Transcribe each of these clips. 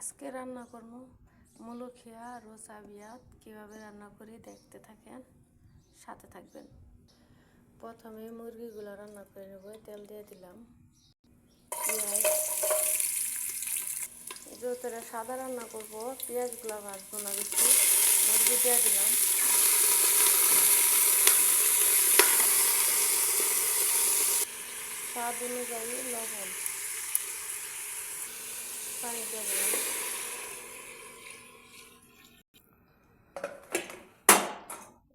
আজকে রান্না করব মুলুখিয়া রোসা বিয়াত কীভাবে রান্না করি দেখতে থাকেন, সাথে থাকবেন। প্রথমে মুরগিগুলো রান্না করে নেব, তেল দিয়ে দিলাম। পেঁয়াজ। যেহেতু সাদা রান্না করব, পেঁয়াজগুলো ভাজবো না বেশি। মুরগি দিয়ে দিলাম। স্বাদ অনুযায়ী লবণ। পানি দিয়ে দিলাম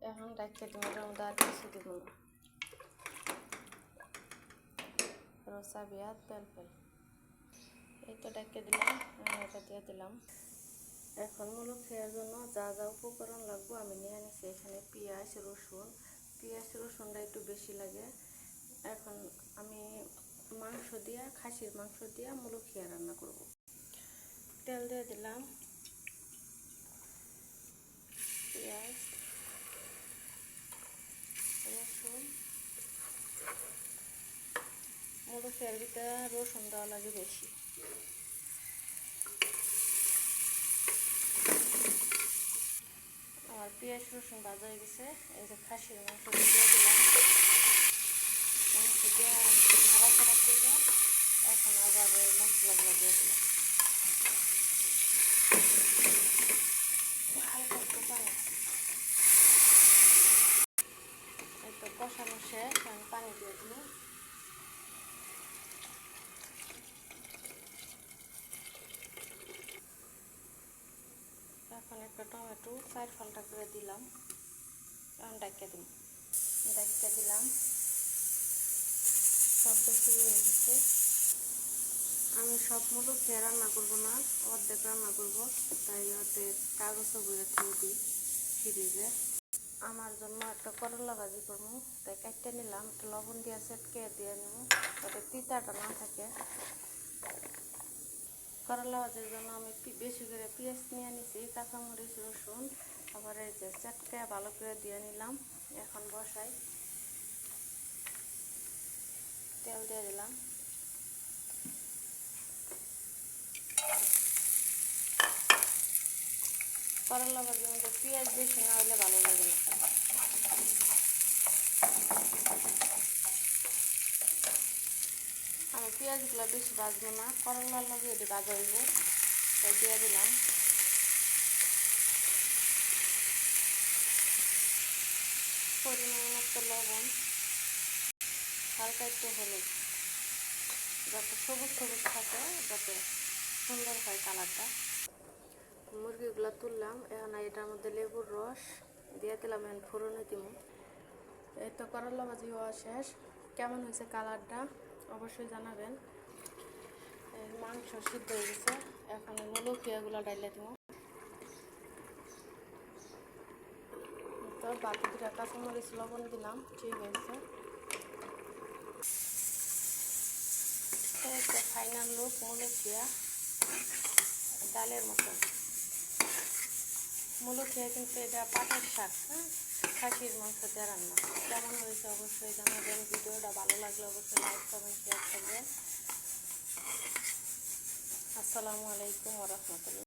এখন ডাক্তার ডিমের মধ্যে আর কিছু দিব না রসা বিয়াত পেল পেল এই তো ডাক্তার দিলাম আমি এটা দিয়ে দিলাম এখন মুলুক খেয়ার জন্য যা যা উপকরণ লাগবো আমি নিয়ে নিছি এখানে পেঁয়াজ রসুন পেঁয়াজ রসুনটা একটু বেশি লাগে এখন আমি মাংস দিয়া, খাসির মাংস দিয়া মুলুখিয়া রান্না করব। তেল দিয়ে দিলাম। পেঁয়াজ, রসুন মুলুখিয়ার ভিতরে রসুন দেওয়া লাগে বেশি। আমার পেঁয়াজ, রসুন ভাজা হয়ে গেছে। এই যে খাসির মাংস দিয়ে দিলাম। মাংস দিয়ে নাড়াচাড়া করে এখন আবার মশলাগুলো দিয়ে দিলাম হালকা একটু পানি এই তো কষানো শেষ, আমি পানি দিয়ে দিলাম এখন একটা টমেটো চার ফালটা করে দিলাম। এখন ডাকিয়ে দিলাম ডাকিয়ে দিলাম। সব বেশি হয়ে গেছে। আমি সব মতো খেয়ে রান্না করব না, অর্ধেক রান্না করব, তাই অর্ধেক কাগজও করে দিয়ে দিই ফ্রিজে। আমার জন্য একটা করলা ভাজি করব তাই কাটতে নিলাম, একটা লবণ দিয়ে সেটকে দিয়ে নেব যাতে তিতাটা না থাকে। করলা ভাজির জন্য আমি বেশি করে পেঁয়াজ নিয়ে নিছি, কাঁচামরিচ, রসুন, আবার এই যে চটকে ভালো করে দিয়ে নিলাম, এখন বসাই। তেল দিয়ে দিলাম। করলা ভাজির মধ্যে পেঁয়াজ বেশি না হলে ভালো লাগে না আমি পেঁয়াজগুলো বেশি ভাজবো না, করলার লগে এটি ভাজা হইব, তাই দিয়ে দিলাম। পরিমাণ মতো লবণ, হালকা একটু হলুদ, যাতে সবুজ সবুজ থাকে, যাতে সুন্দর হয় কালারটা। মুরগিগুলো তুললাম, এখন এটার মধ্যে লেবুর রস দিয়ে দিলাম, এখন ফোড়নে দিব। এই তো করলা ভাজি হওয়া শেষ। কেমন হয়েছে কালারটা? অবশ্যই জানাবেন। মাংস সিদ্ধ হয়ে গেছে। এখন মুলুকিয়াগুলো ডাইলে দিব। তো বাকি দুটা কাঁচামরিচ, লবণ দিলাম, ঠিক হয়েছে। ফাইনাল লুক মুলুকিয়া ডালের মতো। মুলুকিয়া কিন্তু এটা পাটের শাক হ্যাঁ? খাসির মাংস দিয়ে রান্না। কেমন হয়েছে অবশ্যই জানাবেন। ভিডিওটা ভালো লাগলে অবশ্যই লাইক কমেন্ট শেয়ার করবেন। আসসালামু আলাইকুম রহমতুল্লাহ।